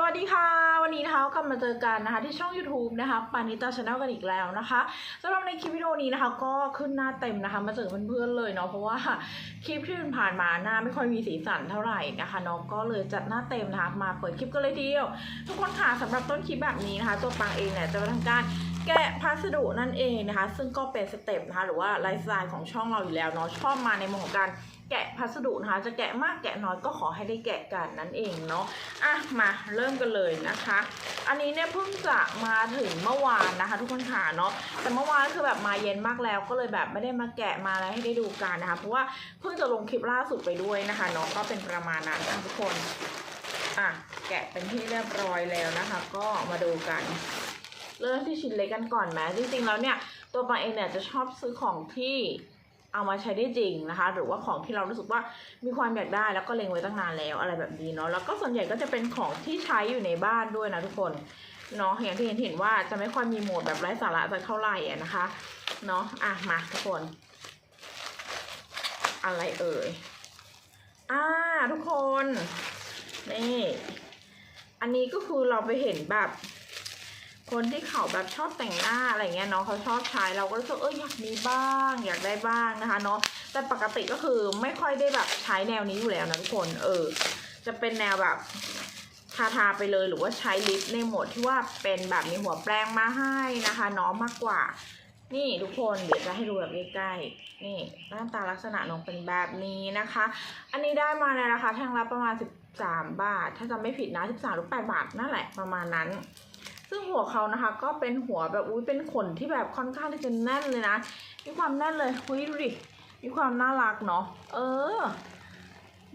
สวัสดีค่ะ วันนี้นะคะกลับมาเจอกันนะคะที่ช่อง YouTube นะคะปานิตาชาแนลกันอีกแล้วนะคะสำหรับในคลิปวิดีโอนี้นะคะก็ขึ้นหน้าเต็มนะคะมาเจอเพื่อนๆเลยเนาะเพราะว่าคลิปที่ผ่านมาหน้าไม่ค่อยมีสีสันเท่าไหร่นะคะเนาะก็เลยจัดหน้าเต็มนะคะมาเปิดคลิปกันเลยทีเดียว ทุกคนค่ะสำหรับต้นคลิปแบบนี้นะคะ ตัวปังเองเนี่ยจะมาทำการแกะพัสดุนั่นเองนะคะ ซึ่งก็เป็นสเต็ปนะคะหรือว่าไลฟ์สไตล์ของช่องเราอยู่แล้วเนาะชอบมาในมุมของการ แกะพัสดุนะคะ จะแกะมากแกะน้อยก็ขอให้ได้แกะกันนั่นเองเนาะอะมาเริ่มกันเลยนะคะ อันนี้เนี่ยเพิ่งจะมาถึงเมื่อวานนะคะ ทุกคนค่ะเนาะแต่เมื่อวานคือแบบมาเย็นมากแล้วก็เลยแบบไม่ได้มาแกะมาอะไรให้ได้ดูกันนะคะ เพราะว่าเพิ่งจะลงคลิปล่าสุดไปด้วยนะคะเนาะก็เป็นประมาณนั้นนะทุกคนอะแกะเป็นที่เรียบร้อยแล้วนะคะ ก็มาดูกันเริ่มที่ชิ้นเล็กกันก่อนไหมจริงๆแล้วเนี่ยตัวปาเองเนี่ยจะชอบซื้อของที่ เอามาใช้ได้จริงนะคะ หรือว่าของที่เรารู้สึกว่ามีความอยากได้แล้วก็เล็งไว้ตั้งนานแล้วอะไรแบบนี้เนาะแล้วก็ส่วนใหญ่ก็จะเป็นของที่ใช้อยู่ในบ้านด้วยนะทุกคนเนาะอย่างที่เห็นเห็นว่าจะไม่ค่อยมีโหมดแบบไร้สาระสักเท่าไหร่นะคะเนาะอะมาทุกคน อะไรเอ่ยอ่าทุกคนนี่อันนี้ก็คือเราไปเห็นแบบ คนที่เขาแบบชอบแต่งหน้าอะไรเงี้ยเนาะเขาชอบใช้เราก็รู้สึกเอออยากมีบ้าง อยากได้บ้างนะคะเนาะแต่ปกติก็คือไม่ค่อยได้แบบใช้แนวนี้อยู่แล้วนะทุกคนเออ จะเป็นแนวแบบทาทาไปเลยหรือว่าใช้ลิปในโหมดที่ว่าเป็นแบบมีหัวแปรงมาให้นะคะเนาะมากกว่า นี่ทุกคนเดี๋ยวจะให้ดูแบบใกล้ๆนี่หน้าตาลักษณะน้องเป็นแบบนี้นะคะ อันนี้ได้มาในราคาแท่งละประมาณ 13 บาท ถ้าจำไม่ผิดนะ13หรือ8บาทนั่นแหละประมาณนั้น ซึ่งหัวเขานะคะ ก็เป็นหัวแบบอุ้ยเป็นขนที่แบบค่อนข้างที่จะแน่นเลยนะ มีความแน่นเลยอุ้ยดูดิ มีความน่ารักเนาะ เออ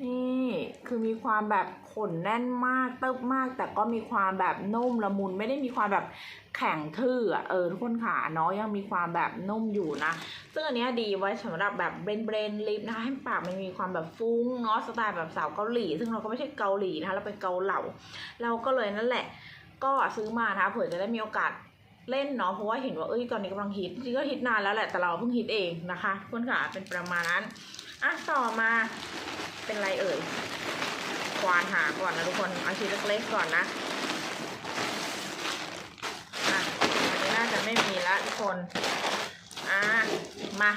นี่คือมีความแบบขนแน่นมากเติบมาก แต่ก็มีความแบบนุ่มละมุนไม่ได้มีความแบบแข็งทื่ออะเออทุกคนค่ะเนาะยังมีความแบบนุ่มอยู่นะ ซึ่งอันเนี้ยดีไว้สำหรับแบบเบรนเบรนลิปนะคะให้ปากมันมีความแบบฟุ้งเนาะสไตล์แบบสาวเกาหลี ซึ่งเราก็ไม่ใช่เกาหลีนะคะเราเป็นเกาเหลาเราก็เลยนั่นแหละ ก็ซื้อมานะคะเผื่อจะได้มีโอกาสเล่นเนาะเพราะว่าเห็นว่าเอ้ยตอนนี้กำลังฮิตจริงก็ฮิตนานแล้วแหละแต่เราเพิ่งฮิตเองนะคะทุกคนค่ะเป็นประมาณนั้นอะต่อมาเป็นอะไรเอ่ยควานหาก่อนนะทุกคนเอาชิ้นเล็กๆก่อนนะอะอันนี้น่าจะไม่มีละทุกคนอะมา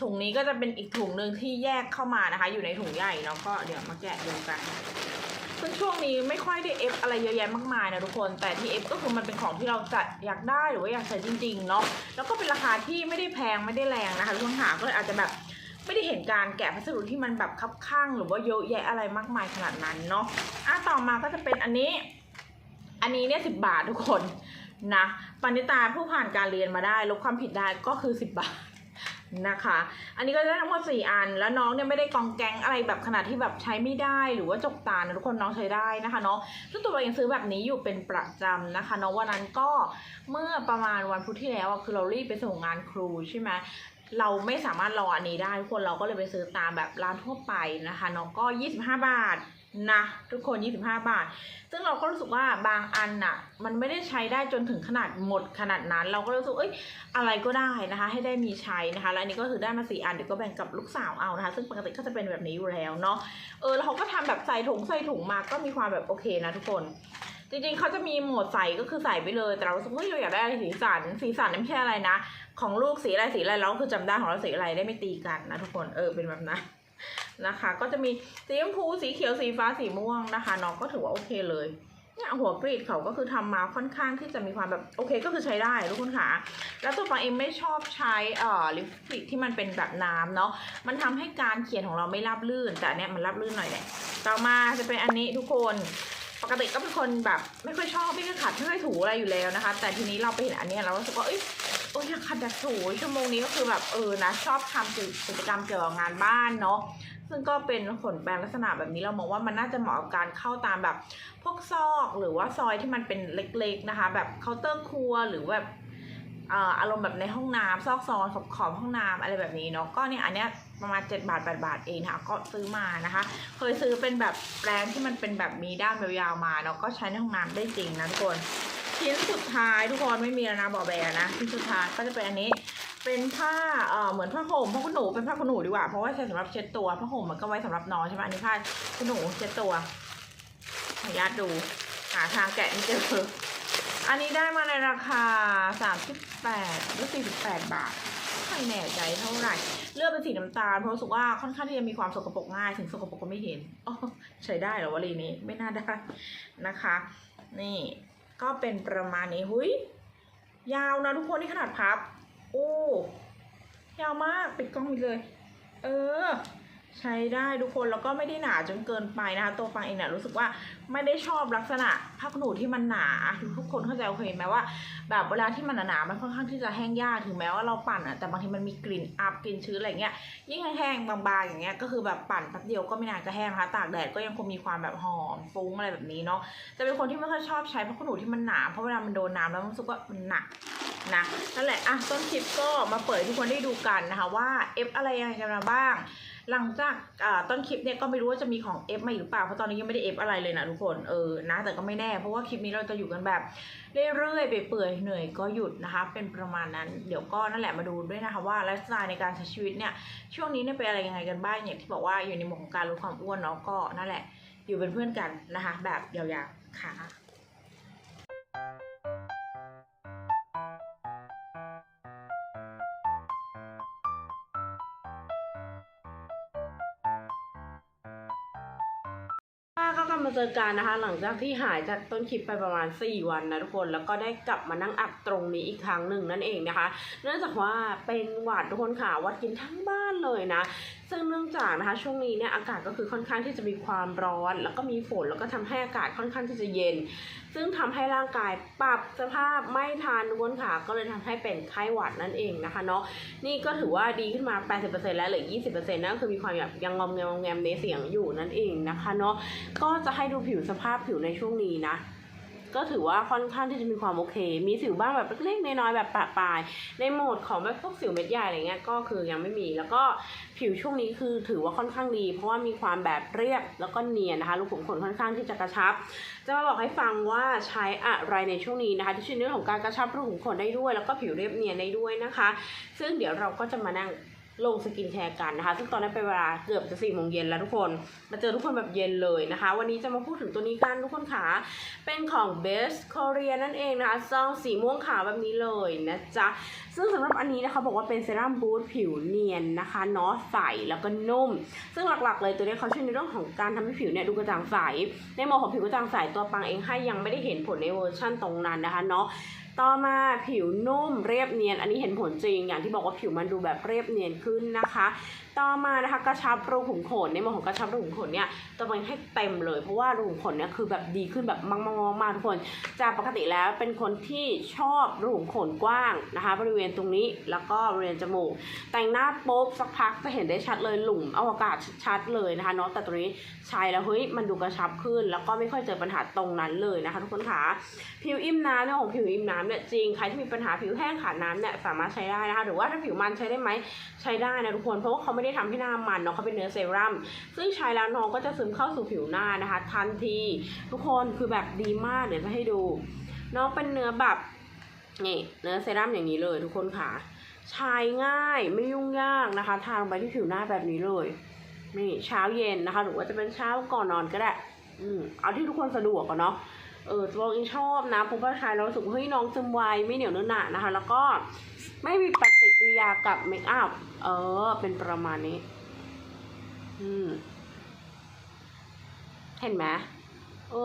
ถุงนี้ก็จะเป็นอีกถุงหนึ่งที่แยกเข้ามานะคะ อยู่ในถุงใหญ่เนาะก็เดี๋ยวมาแกะดูกัน ซึ่งช่วงนี้ไม่ค่อยได้เอฟอะไรเยอะแยะมากมายนะทุกคน แต่ที่เอฟก็คือมันเป็นของที่เราจะอยากได้หรือว่าอยากใช้จริงๆเนาะ แล้วก็เป็นราคาที่ไม่ได้แพงไม่ได้แรงนะคะทุกคนหาก็เลยอาจจะแบบไม่ได้เห็นการแกะพัสดุที่มันแบบคับข้างหรือว่าเยอะแยะอะไรมากมายขนาดนั้นเนาะ อะต่อมาก็จะเป็นอันนี้ อันนี้เนี่ยสิบบาททุกคนนะปณิตาผู้ผ่านการเรียนมาได้ลบความผิดได้ก็คือสิบบาท นะคะ อันนี้ก็ได้ทั้งหมดสี่อัน แล้วน้องเนี่ยไม่ได้กองแกงอะไรแบบขนาดที่แบบใช้ไม่ได้หรือว่าจกตานะทุกคนน้องใช้ได้นะคะเนาะซึ่งตัวเราเองซื้อแบบนี้อยู่เป็นประจำนะคะเนาะวันนั้นก็เมื่อประมาณวันพุธที่แล้วอะคือเรารีบไปส่งงานครูใช่ไหมเราไม่สามารถรออันนี้ได้ทุกคนเราก็เลยไปซื้อตามแบบร้านทั่วไปนะคะเนาะก็ 25 บาท นะทุกคน 25 บาท ซึ่งเราก็รู้สึกว่าบางอันน่ะ มันไม่ได้ใช้ได้จนถึงขนาดหมดขนาดนั้น เราก็รู้สึกเอ้ยอะไรก็ได้นะคะ ให้ได้มีใช้นะคะแล้วอันนี้ก็คือได้มาสี่อันเดี๋ยวก็แบ่งกับลูกสาวเอานะคะ ซึ่งปกติก็จะเป็นแบบนี้อยู่แล้วเนาะเออแล้วเขาก็ทำแบบใส่ถุงใส่ถุงมาก็มีความแบบโอเคนะทุกคนจริงๆ เขาจะมีโหมดใส่ก็คือใส่ไปเลย แต่เรารู้สึกว่าเราอยากได้อะไรสีสัน สีสันนั่ไม่ใช่อะไรนะ ของลูกสีอะไรสีอะไรเราก็คือจำได้ของเราสีอะไรได้ไม่ตีกันนะทุกคน เออ เป็นแบบนั้น นะคะ ก็จะมีสีชมพูสีเขียวสีฟ้าสีม่วงนะคะน้องก็ถือว่าโอเคเลยเนี่ยหัวกรีดเขาก็คือทำมาค่อนข้างที่จะมีความแบบโอเคก็คือใช้ได้ทุกคนค่ะ แล้วตัวปาเองไม่ชอบใช้เอ่อลิปสติกที่มันเป็นแบบน้ำเนาะมันทำให้การเขียนของเราไม่ราบลื่น แต่เนี้ยมันราบลื่นหน่อยแหละต่อมาจะเป็นอันนี้ทุกคนปกติก็เป็นคนแบบไม่ค่อยชอบไม่ค่อยขัดไม่ค่อยถูอะไรอยู่แล้วนะคะ แต่ทีนี้เราไปเห็นอันนี้เรารู้สึกว่าเอ้ยโอ้ยอยากขัดอยากถูชั่วโมงนี้ก็คือแบบเออนะชอบทำกิจกรรมเกี่ยวกับงานบ้านเนาะ ซึ่งก็เป็นขนแปรงลักษณะแบบนี้เรามองว่ามันน่าจะเหมาะกับการเข้าตามแบบ พวกซอกหรือว่าซอยที่มันเป็นเล็กๆนะคะ แบบเคาน์เตอร์ครัวหรือแบบอารมณ์แบบในห้องน้ำซอกซอนขอบขอบห้องน้ำอะไรแบบนี้เนาะก็เนี่ยอันเนี้ยประมาณ 7 บาท 8 บาทเองนะคะก็ซื้อมานะคะ เคยซื้อเป็นแบบแปรงที่มันเป็นแบบมีด้ามยาวๆมาเนาะก็ใช้ในห้องน้ำได้จริงนะทุกคนชิ้นสุดท้ายทุกคนไม่มีแล้วนะบอแบนะชิ้นสุดท้ายก็จะเป็นอันนี้ เป็นผ้าเอ่อเหมือนผ้าห่มผ้าขนหนูเป็นผ้าขนหนูดีกว่าเพราะว่าใช้สำหรับเช็ดตัวผ้าห่มมันก็ไว้สำหรับนอนใช่ไหมอันนี้ผ้าขนหนูเช็ดตัวขออนุญาตดูหาทางแกะไม่เจออันนี้ได้มาในราคา 38หรือ48 บาทไม่แน่ใจเท่าไหร่ เลือกเป็นสีน้ำตาลเพราะรู้สึกว่าค่อนข้างที่จะมีความสกปรกง่าย ถึงสกปรกก็ไม่เห็นอ๋อใช้ได้เหรอวลีนี้ไม่น่าได้นะคะ นี่ก็เป็นประมาณนี้หุยยาวนะทุกคนนี่ขนาดพับ โอ้ยาวมากปิดกล้องไปเลย เออ ใช้ได้ทุกคนแล้วก็ไม่ได้หนาจนเกินไปนะคะตัวฟังเองเนี่ยรู้สึกว่าไม่ได้ชอบลักษณะผ้าขนหนูที่มันหนาทุกคนเข้าใจโอเคไหมว่า แบบเวลาที่มันหนาๆมันค่อนข้างที่จะแห้งยากถึงแม้ว่าเราปั่นอะแต่บางทีมันมีกลิ่นอับกลิ่นชื้นอะไรเงี้ยยิ่งแห้งๆบางๆอย่างเงี้ยก็คือแบบปั่นแป๊บเดียวก็ไม่นานจะแห้งนะคะตากแดดก็ยังคงมีความแบบหอมฟุ้งอะไรแบบนี้เนาะจะเป็นคนที่ไม่ค่อยชอบใช้ผ้าขนหนูที่มันหนาเพราะเวลามันโดนน้ำแล้วรู้สึกว่ามันหนัก นะนั่นแหละอะต้นคลิปก็มาเปิดทุกคนได้ดูกันนะคะว่าเอฟอะไรยังไงกันมาบ้าง หลังจากต้นคลิปเนี่ยก็ไม่รู้ว่าจะมีของเอฟมาหรือเปล่าเพราะตอนนี้ยังไม่ได้เอฟอะไรเลยนะทุกคนเออนะแต่ก็ไม่แน่ เพราะว่าคลิปนี้เราจะอยู่กันแบบเรื่อยๆไปเปื่อยเหนื่อยก็หยุดนะคะ เป็นประมาณนั้นเดี๋ยวก็นั่นแหละมาดูด้วยนะคะว่าไลฟ์สไตล์ในการใช้ชีวิตเนี่ยช่วงนี้เนี่ยเป็นอะไรยังไงกันบ้างอย่างที่บอกว่าอยู่ในหมวดของการลดความอ้วนเนาะก็นั่นแหละ อยู่เป็นเพื่อนกันนะคะ แบบยาวๆค่ะ ก็กลับมาเจอกันนะคะ หลังจากที่หายจากต้นคลิปไปประมาณ 4 วันนะทุกคนแล้วก็ได้กลับมานั่งอัดตรงนี้อีกครั้งหนึ่งนั่นเองนะคะ เนื่องจากว่าเป็นหวัดทุกคนค่ะวัดกินทั้งบ้าน เลยนะ ซึ่งเนื่องจากนะคะช่วงนี้เนี่ยอากาศก็คือค่อนข้างที่จะมีความร้อน แล้วก็มีฝนแล้วก็ทำให้อากาศค่อนข้างที่จะเย็น ซึ่งทำให้ร่างกายปรับสภาพไม่ทันทุกคนค่ะก็เลยทำให้เป็นไข้หวัดนั่นเองนะคะเนาะนี่ก็ถือว่าดีขึ้นมา 80%แล้วเหลือ 20%นั่นคือมีความแบบยังงอมแงมงอมแงมในเสียงอยู่นั่นเองนะคะเนาะก็จะให้ดูผิวสภาพผิวในช่วงนี้นะ ก็ถือว่าค่อนข้างที่จะมีความโอเค มีสิวบ้างแบบเล็กๆน้อยๆแบบปะปลาย ในโหมดของแบบพวกสิวเม็ดใหญ่อะไรเงี้ยก็คือยังไม่มี แล้วก็ผิวช่วงนี้คือถือว่าค่อนข้างดี เพราะว่ามีความแบบเรียบแล้วก็เนียนนะคะรูขุมขนค่อนข้างที่จะกระชับ จะมาบอกให้ฟังว่าใช้อะไรในช่วงนี้นะคะที่ช่วยเรื่องของการกระชับรูขุมขนได้ด้วย แล้วก็ผิวเรียบเนียนได้ด้วยนะคะ ซึ่งเดี๋ยวเราก็จะมานั่ง ลงสกินแคร์กันนะคะ ซึ่งตอนนั้นเป็นเวลาเกือบจะสี่โมงเย็นแล้วทุกคน มาเจอทุกคนแบบเย็นเลยนะคะ วันนี้จะมาพูดถึงตัวนี้กันทุกคนค่ะ เป็นของ Best Korea นั่นเองนะคะซองสีม่วงขาวแบบนี้เลยนะจ๊ะ ซึ่งสำหรับอันนี้นะคะบอกว่าเป็นเซรั่มบูสต์ผิวเนียนนะคะเนาะใสแล้วก็นุ่ม ซึ่งหลักๆ เลยตัวนี้เขาช่วยในเรื่องของการทำให้ผิวเนี่ยดูกระจ่างใส ในโหมดของผิวกระจ่างใสตัวปังเองให้ยังไม่ได้เห็นผลในเวอร์ชั่นตรงนั้นนะคะเนาะ ต่อมาผิวนุ่มเรียบเนียน อันนี้เห็นผลจริงอย่างที่บอกว่าผิวมันดูแบบเรียบเนียนขึ้นนะคะต่อมานะคะกระชับรูขุมขนในโหมของกระชับรูขุมขนเนี่ยตัวมันให้เต็มเลย เพราะว่ารูขุมขนเนี่ยคือแบบดีขึ้นแบบมากๆๆๆทุกคน จากปกติแล้วเป็นคนที่ชอบรูขุมขนกว้างนะคะ บริเวณตรงนี้แล้วก็บริเวณจมูก แต่งหน้าปุ๊บสักพักจะเห็นได้ชัดเลยหลุมอวกาศชัดเลยนะคะเนาะแต่ตัวนี้ใช้แล้วเฮ้ยมันดูกระชับขึ้น แล้วก็ไม่ค่อยเจอปัญหาตรงนั้นเลยนะคะ ทุกคนคะผิวอิ่มน้ำเรื่องของผิวอิ่มน้ำเนี่ยจริงใครที่มีปัญหาผิวแห้งขาดน้ำเนี่ยสามารถใช้ได้นะคะ หรือว่าถ้าผิวมันใช้ได้ไหมใช้ได้นะทุกคนเพราะว่าเขาไม่ได้ทำให้หน้ามันเนาะเขาเป็นเนื้อเซรั่มซึ่งใช้แล้วน้องก็จะซึมเข้าสู่ผิวหน้านะคะทันทีทุกคนคือแบบดีมากเดี๋ยวจะให้ดู น้องเป็นเนื้อแบบนี่เนื้อเซรั่มอย่างนี้เลยทุกคนค่ะใช้ง่ายไม่ยุ่งยากนะคะ ทาลงไปที่ผิวหน้าแบบนี้เลยนี่เช้าเย็นนะคะ หรือว่าจะเป็นเช้าก่อนนอนก็ได้ อืมเอาที่ทุกคนสะดวกก่อะเนาะ เออตัวเองชอบนะเพราะว่าใช้แล้วรู้สึกเฮ้ยน้องซึมไวไม่เหนียวเนื้อหนานะคะ แล้วก็ไม่มีปฏิกิริยากับเมคอัพเออ เป็นประมาณนี้ อืม เห็นไหมเอ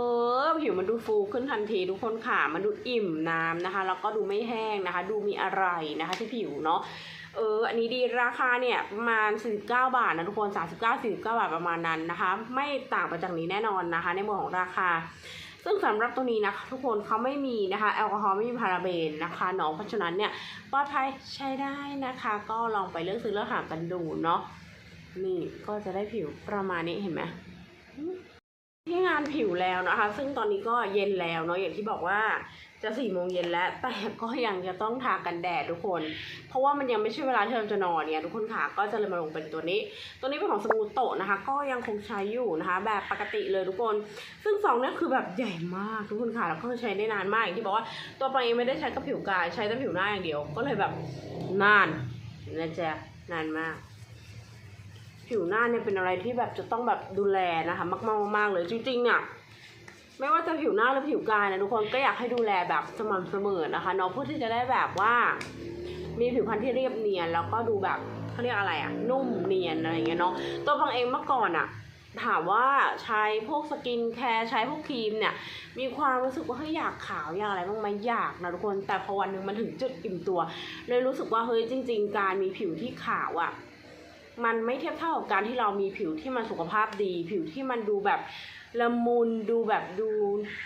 อผิวมันดูฟูขึ้นทันทีทุกคนค่ะ มันดูอิ่มน้ำนะคะ แล้วก็ดูไม่แห้งนะคะ ดูมีอะไรนะคะที่ผิวเนาะเออ อันนี้ดีราคาเนี่ยประมาณ 49 บาทนะทุกคน 39 49 บาทประมาณนั้นนะคะ ไม่ต่างไปจากนี้แน่นอนนะคะ ในเรื่องของราคา ซึ่งสำหรับตัวนี้นะคะ ทุกคนเขาไม่มีนะคะแอลกอฮอล์ไม่มีพาราเบนนะคะเนาะเพราะฉะนั้นเนี่ยปลอดภัยใช้ได้นะคะ ก็ลองไปเลือกซื้อเลือกหากันดูเนาะนี่ก็จะได้ผิวประมาณนี้เห็นไหม ที่งานผิวแล้วนะคะ ซึ่งตอนนี้ก็เย็นแล้วเนาะอย่างที่บอกว่าจะสี่โมงเย็นแล้ว แต่ก็ยังจะต้องทากันแดดทุกคน เพราะว่ามันยังไม่ใช่เวลาที่เราจะนอนเนี่ยทุกคนค่ะก็จะเลยมาลงเป็นตัวนี้ ตัวนี้เป็นของสมูโตะนะคะ ก็ยังคงใช้อยู่นะคะ แบบปกติเลยทุกคน ซึ่งซองนี่ยคือแบบใหญ่มากทุกคนค่ะแล้วก็ใช้ได้นานมากอย่างที่บอกว่าตัวปลาเองไม่ได้ใช้กับผิวกายใช้แต่ผิวหน้าอย่างเดียว ก็เลยแบบนานนะจ๊ะนานมาก ผิวหน้าเนี่ยเป็นอะไรที่แบบจะต้องแบบดูแลนะคะมากๆมากเลยจริงๆเนี่ยไม่ว่าจะผิวหน้าหรือผิวกายนะทุกคนก็อยากให้ดูแลแบบสม่ำเสมอนะคะเนาะเพื่อที่จะได้แบบว่า มีผิวพรรณที่เรียบเนียนแล้วก็ดูแบบเขาเรียกอะไรอะนุ่มเนียนอะไรอย่างเงี้ยเนาะตัวฟังเองเมื่อก่อนอะถามว่าใช้พวกสกินแคร์ใช้พวกครีมเนี่ย มีความรู้สึกว่าเฮ้ยอยากขาวอยากอะไรบ้างไหมอยากนะทุกคนแต่พอวันหนึ่งมันถึงจุดอิ่มตัว เลยรู้สึกว่าเฮ้ยจริง ๆ การมีผิวที่ขาวอะ่ะ มันไม่เทียบเท่ากับการที่เรามีผิวที่มันสุขภาพดี ผิวที่มันดูแบบละมุนดูแบบดู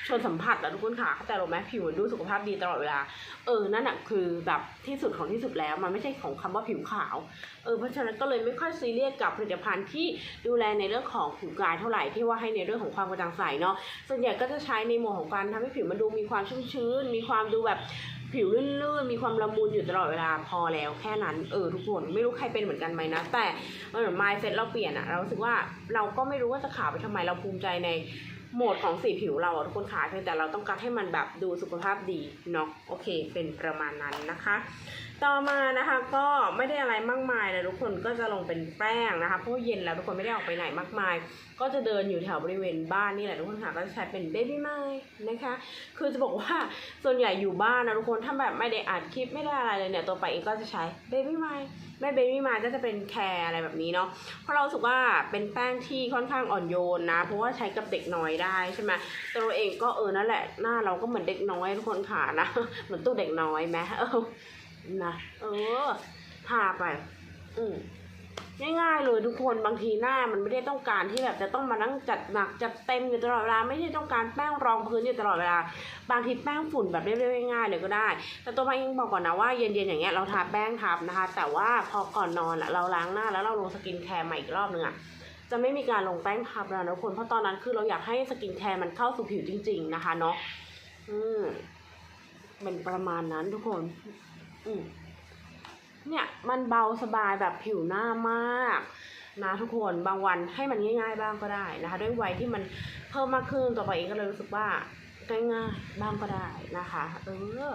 ชนสัมผัสอะทุกคนค่ะเข้าใจหรอไหมผิวมันดูสุขภาพดีตลอดเวลา เออนั่นอะคือแบบที่สุดของที่สุดแล้ว มันไม่ใช่ของคำว่าผิวขาวเออเพราะฉะนั้นก็เลยไม่ค่อยซีเรียสกับผลิตภัณฑ์ที่ดูแลในเรื่องของผิวกายเท่าไหร่ที่ว่าให้ในเรื่องของความกระจ่างใสเนาะส่วนใหญ่ก็จะใช้ในหมวดของการทำให้ผิวมันดูมีความชุ่มชื้น มีความดูแบบ ผิวลื่นๆ มีความละมุนอยู่ตลอดเวลาพอแล้วแค่นั้นเออทุกคนไม่รู้ใครเป็นเหมือนกันไหมนะ แต่เหมือนมายเซ็ตเราเปลี่ยนอะเรารู้สึกว่าเราก็ไม่รู้ว่าจะขาวไปทำไมเราภูมิใจในโหมดของสีผิวเราอะทุกคนขาเพียงแต่เราต้องการให้มันแบบดูสุขภาพดีเนาะโอเค เป็นประมาณนั้นนะคะ ต่อมานะคะก็ไม่ได้อะไรมากมายเลยทุกคนก็จะลงเป็นแป้งนะคะเพราะเย็นแล้วทุกคนไม่ได้ออกไปไหนมากมาย ก็จะเดินอยู่แถวบริเวณบ้านนี่แหละทุกคนค่ะก็จะใช้เป็นเบบี้ไม้นะคะ คือจะบอกว่าส่วนใหญ่อยู่บ้านนะทุกคนถ้าแบบไม่ได้อัดคลิปไม่ได้อะไรเลยเนี่ยตัวไปเองก็จะใช้เบบี้ไมแม่เบบี้ไมก็จะเป็นแคร์อะไรแบบนี้เนาะ เพราะเราสึกว่าเป็นแป้งที่ค่อนข้างอ่อนโยนนะ เพราะว่าใช้กับเด็กน้อยได้ใช่ไหมตัวเราเองก็เออนั่นแหละหน้าเราก็เหมือนเด็กน้อยทุกคนค่ะนะ เหมือนตู้เด็กน้อยไหมเออ นะเออทาไป อืมง่ายๆเลยทุกคนบางทีหน้ามันไม่ได้ต้องการที่แบบจะต้องมานั่งจัดหนักจัดเต็มอยู่ตลอดเวลาไม่ใช่ต้องการแป้งรองพื้นอยู่ตลอดเวลา บางทีแป้งฝุ่นแบบเรียบๆง่ายๆเลยก็ได้ แต่ตัวมาเองบอกก่อนนะว่าเย็นๆอย่างเงี้ยเราทาแป้งทับนะคะ แต่ว่าพอก่อนนอนอะเราล้างหน้าแล้วเราลงสกินแคร์ใหม่อีกรอบนึงอะจะไม่มีการลงแป้งทับแล้วนะทุกคนเพราะตอนนั้นคือเราอยากให้สกินแคร์มันเข้าสู่ผิวจริง ๆนะคะเนาะอืมเป็นประมาณนั้นทุกคน เนี่ยมันเบาสบายแบบผิวหน้ามากนะทุกคนบางวันให้มันง่าย ๆ บ้างก็ได้นะคะ ด้วยวัยที่มันเพิ่มมากขึ้นต่อไปเองก็เลยรู้สึกว่าง่ายๆบ้างก็ได้นะคะเออ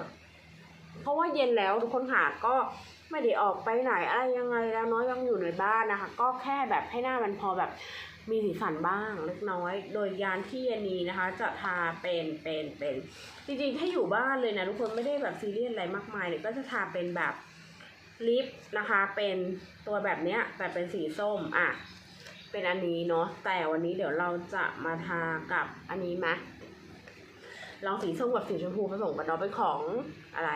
เพราะว่าเย็นแล้วทุกคนหาก็ไม่ได้ออกไปไหนอะไรยังไงแล้วน้อยยังอยู่ในบ้านนะคะ ก็แค่แบบให้หน้ามันพอแบบ มีสีสันบ้างเล็กน้อย โดยยานที่ยานีนะคะ จะทาเป็นเป็นเป็นจริงๆ ถ้าอยู่บ้านเลยนะทุกคนไม่ได้แบบซีเรียสอะไรมากมายเนี่ยก็จะทาเป็นแบบลิปนะคะ เป็นตัวแบบเนี้ยแต่เป็นสีส้มอะเป็นอันนี้เนาะแต่วันนี้เดี๋ยวเราจะมาทากับอันนี้ไหมลองสีส้มกับสีชมพูผสมกันเนาะเป็นของอะไร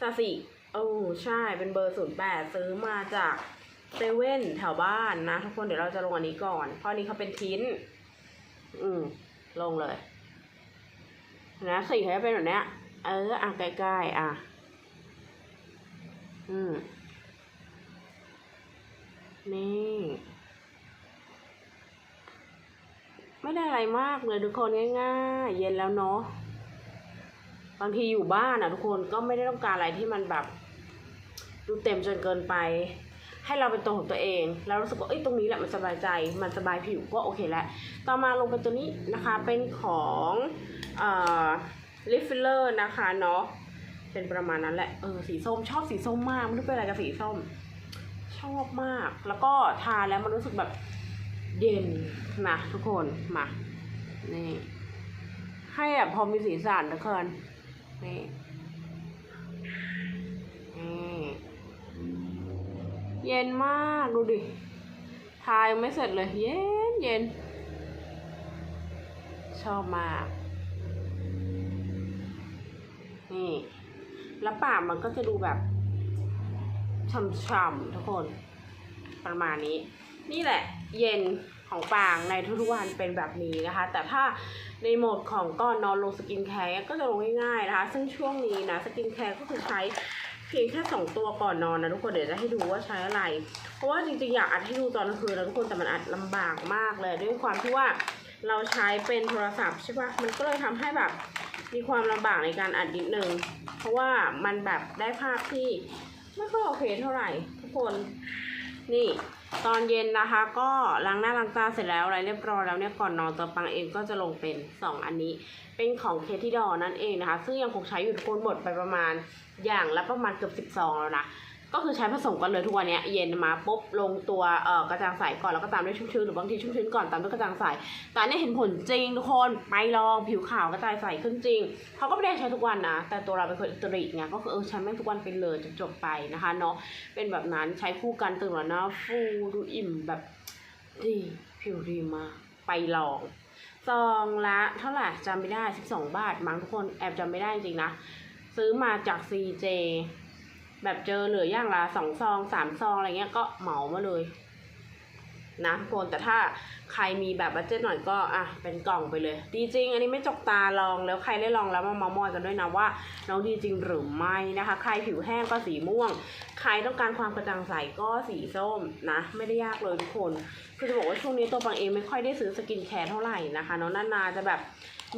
ซาสิโอ้ใช่เป็นเบอร์ศูนย์แปดซื้อมาจาก เซเว่นแถวบ้านนะทุกคนเดี๋ยวเราจะลงอันนี้ก่อน เพราะนนี้เขาเป็นทิ้น อืมลงเลยนะสีเขาจะเป็นแบบเนี้ย เออ อะใกล้ๆอะ อืมนี่ไม่ได้อะไรมากเลยทุกคนง่ายๆ เย็นแล้วเนาะบางทีอยู่บ้านอะทุกคนก็ไม่ได้ต้องการอะไรที่มันแบบ ดูเต็มจนเกินไป ให้เราเป็นตัวของตัวเอง แล้วรู้สึกว่าเอ้ยตรงนี้แหละมันสบายใจมันสบายผิวก็โอเคแล้วต่อมาลงเป็นตัวนี้นะคะเป็นของเอ่อลิฟฟิลเลอร์นะคะเนาะเป็นประมาณนั้นแหละเออสีส้มชอบสีส้มมากไม่รู้เป็นอะไรกับสีส้ม ชอบมาก แล้วก็ทาแล้วมันรู้สึกแบบเย็นนะทุกคนมานี่ให้แบบพอมีสีสันทุกคนนี่ เย็นมากดูดิทายังไม่เสร็จเลย เย็นเย็น ชอบมาก นี่ แล้วปากมันก็จะดูแบบช่ำๆทุกคน ประมาณนี้ นี่แหละ เย็นของปางในทุกๆวันเป็นแบบนี้นะคะ แต่ถ้าในโหมดของก่อนนอนลงสกินแคร์ก็จะลงง่ายๆนะคะ ซึ่งช่วงนี้นะสกินแคร์ก็คือใช้ เพียงแค่สองตัวก่อนนอนนะทุกคนเดี๋ยวจะให้ดูว่าใช้อะไร เพราะว่าจริงๆอยากอัดให้ดูตอนกลางคืนนะทุกคนแต่มันอัดลำบากมากเลยด้วยความที่ว่าเราใช้เป็นโทรศัพท์ใช่ปะมันก็เลยทำให้แบบมีความลำบากในการอัดนิดนึง เพราะว่ามันแบบได้ภาพที่ไม่ค่อยโอเคเท่าไหร่ ทุกคนนี่ตอนเย็นนะคะ ก็ล้างหน้าล้างตาเสร็จแล้วอะไรเรียบร้อยแล้วเนี่ยก่อนนอนตัวปังเองก็จะลงเป็น 2 อันนี้ เป็นของเคที่ดอนั่นเองนะคะ ซึ่งยังคงใช้อยู่ทุกคนหมดไปประมาณ อย่างละประมาณเกือบ 12 แล้วนะ ก็คือใช้ผสมกันเลยทุกวันเนี้ยเย็นมาปุ๊บลงตัวเอ่อกระจางใสก่อนแล้วก็ตามด้วยชุ่มชื้นหรือบางทีชุ่มชื้นก่อนตามด้วยกระจางใสแต่อันนี้เห็นผลจริงทุกคนไปลองผิวขาวกระจายใสขึ้นจริงเขาก็ไม่ได้ใช้ทุกวันนะ แต่ตัวเราเป็นคนอิตริไงก็คือเออใช้แม่งทุกวันไปเลยจบๆไปนะคะเนาะเป็นแบบนั้นใช้คู่กันตื่นแล้วนะฟูดูอิ่มแบบดีผิวดีมากไปลองซองละเท่าไหร่จำไม่ได้ 12 บาทมั้งทุกคนแอบจำไม่ได้จริงนะ ซื้อมาจาก CJ แบบเจอเหลือย่างละสองซองสามซองอะไรเงี้ยก็เหมามาเลยนะทุกคนแต่ถ้าใครมีแบบบัดเจ็ตหน่อยก็อะเป็นกล่องไปเลย ดีจริง อันนี้ไม่จกตาลองแล้วใครได้ลองแล้วมาเมามอยกันด้วยนะว่าน้องดีจริงหรือไม่นะคะ ใครผิวแห้งก็สีม่วง ใครต้องการความกระจ่างใสก็สีส้มนะ ไม่ได้ยากเลยทุกคน คือจะบอกว่าช่วงนี้ตัวปังเองไม่ค่อยได้ซื้อสกินแคร์เท่าไหร่นะคะเน้องนานาจะแบบ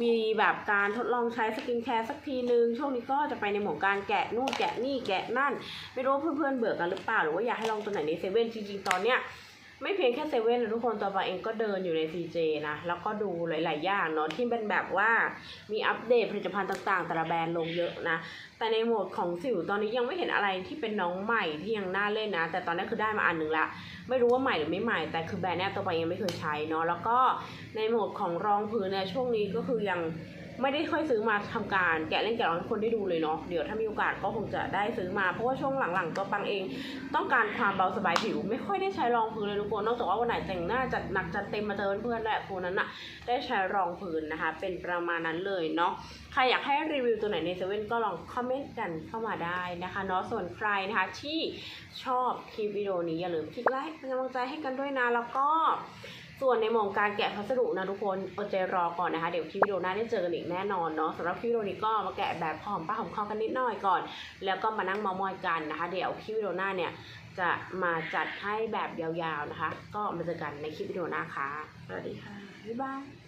มีแบบการทดลองใช้สกินแคร์สักทีนึง ช่วงนี้ก็จะไปในหมวดการแกะนู่นแกะนี่แกะนั่น ไม่รู้เพื่อนๆเบื่อกันหรือเปล่า หรือว่าอยากให้ลองตัวไหนในเซเว่นจริงๆตอนเนี้ย ไม่เพียงแค่เซเว่นนะทุกคนตัวปาเองก็เดินอยู่ใน CJ นะ แล้วก็ดูหลาย ๆ อย่างเนาะที่เป็นแบบว่ามีอัปเดตผลิตภัณฑ์ต่างๆ แต่ละแบรนด์ลงเยอะนะ แต่ในโหมดของสิวตอนนี้ยังไม่เห็นอะไรที่เป็นน้องใหม่ที่ยังน่าเล่นนะ แต่ตอนนี้คือได้มาอันหนึ่งละไม่รู้ว่าใหม่หรือไม่ใหม่ แต่คือแบรนด์เนี้ยตัวปายังไม่เคยใช้เนาะแล้วก็ในโหมดของรองพื้นเนี่ยช่วงนี้ก็คือยัง ไม่ได้ค่อยซื้อมาทำการแกะเล่นแกะลองให้คนได้ดูเลยเนาะเดี๋ยวถ้ามีโอกาสก็คงจะได้ซื้อมาเพราะว่าช่วงหลังๆตัวปังเอง ต้องการความเบาสบายผิว ไม่ค่อยได้ใช้รองพื้นเลยทุกคนนอกจากว่าวันไหนแต่งหน้าจัดหนักจัดเต็มมาเจอเพื่อนๆแหละคนนั้นอะได้ใช้รองพื้นนะคะ เป็นประมาณนั้นเลยเนาะใครอยากให้รีวิวตัวไหนในเซเว่นก็ลองคอมเมนต์กันเข้ามาได้นะคะเนาะส่วนใครนะคะที่ชอบคลิปวิดีโอนี้อย่าลืมคลิกไลค์เป็นกำลังใจให้กันด้วยนะแล้วก็ ส่วนในมองการแกะพัสดุนะทุกคนอดใจรอก่อนนะคะ เดี๋ยวคลิปวิดีโอหน้าได้เจอกันอีกแน่นอนเนาะสำหรับคลิปวิดีโอนี้ก็มาแกะแบบหอมป้าหอมคอกันนิดหน่อยก่อน แล้วก็มานั่งมอมอยกันนะคะ เดี๋ยวคลิปวิดีโอหน้าเนี่ยจะมาจัดให้แบบยาวๆนะคะ ก็มาเจอกันในคลิปวิดีโอหน้าค่ะสวัสดีค่ะบ๊ายบาย